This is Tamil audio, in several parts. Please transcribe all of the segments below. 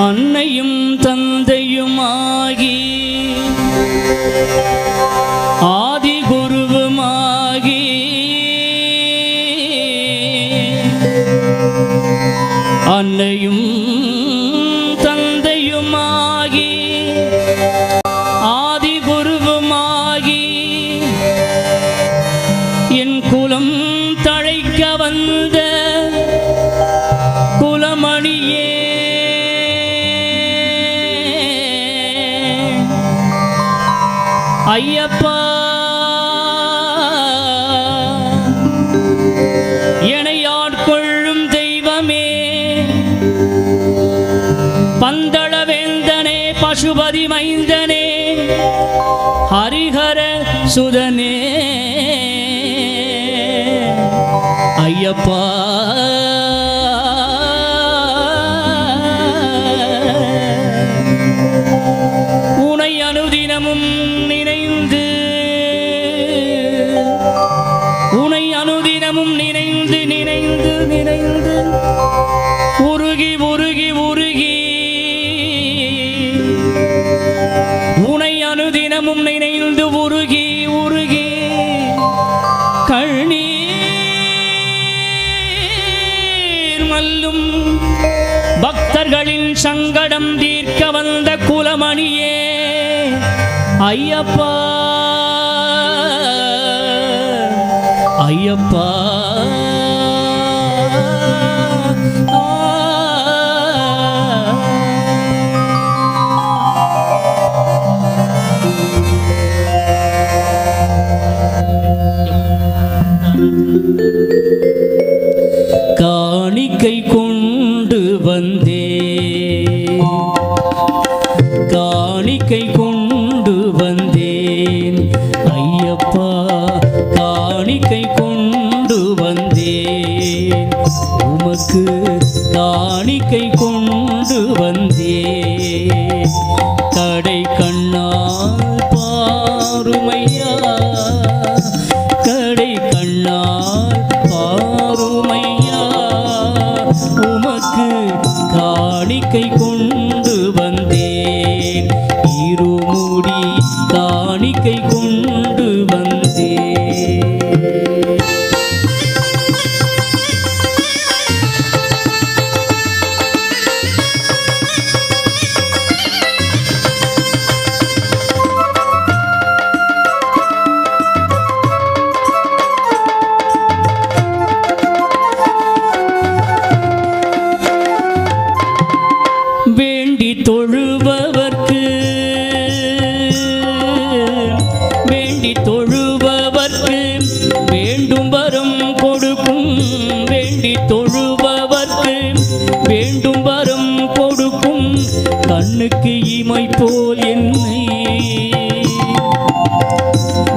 அன்னையும் தந்தையுமாகி ஆதி குருவுமாகி அன்னையும் ஐயப்பா என்னை ஆட்கொள்ளும் தெய்வமே. பந்தளவேந்தனே பசுபதி மைந்தனே ஹரிஹர சுதனே. ஐயப்பா பக்தர்களின் சங்கடம் தீர்க்க வந்த குலமணியே ஐயப்பா ஐயப்பா Thank you. காணிக்கை கொண்டு வந்தேன். ஐயப்பா காணிக்கை கொண்டு வந்தேன். உமக்கு காணிக்கை கொண்டு காணிக்கை கொண்டு தொழுபவர்க்கு வேண்டும் வரம் கொடுக்கும் கண்ணுக்கு இமை போல் என்னை.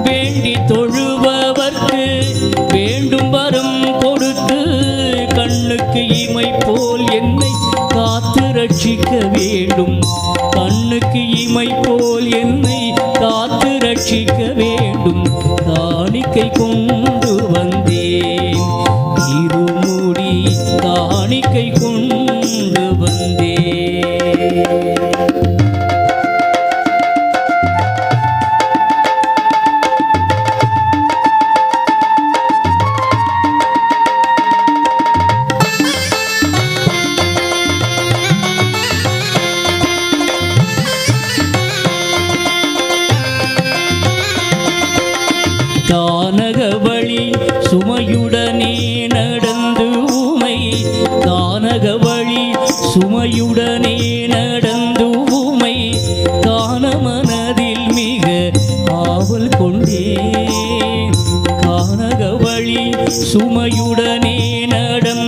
வேண்டி தொழுபவர்க்கு வேண்டும் வரம் கொடுத்து கண்ணுக்கு இமை போல் என்னை காத்து ரட்சிக்க வேண்டும். கண்ணுக்கு இமை போல் என்னை காத்து ரட்சிக்க வேண்டும். காணிக்கை கொண்டு வந்தேன். இரு காணிக்கை கொண்டு வந்தே தானக வழி சுமையுடன் சுமையுடனே நடந்து உமை காண மனதில் மிக ஆவல் கொண்டே காணக வழி சுமையுடனே நடந்து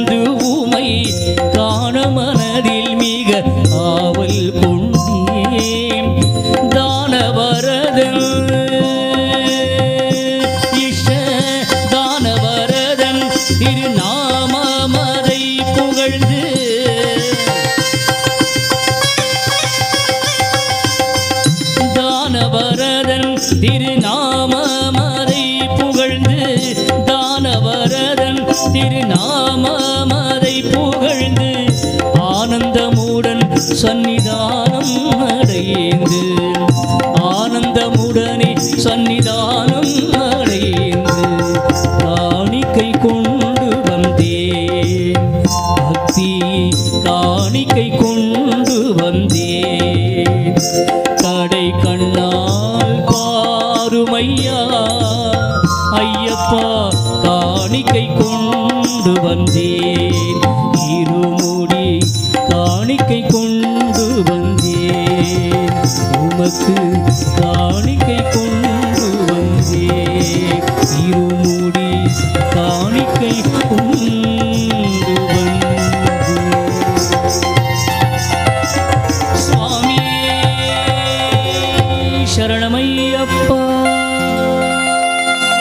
திருநாமரை புகழ்ந்து தானவரதன் திருநாமரை புகழ்ந்து ஆனந்தமுடன் சன்னிதானம் உமக்கு காணிக்கை கொண்டு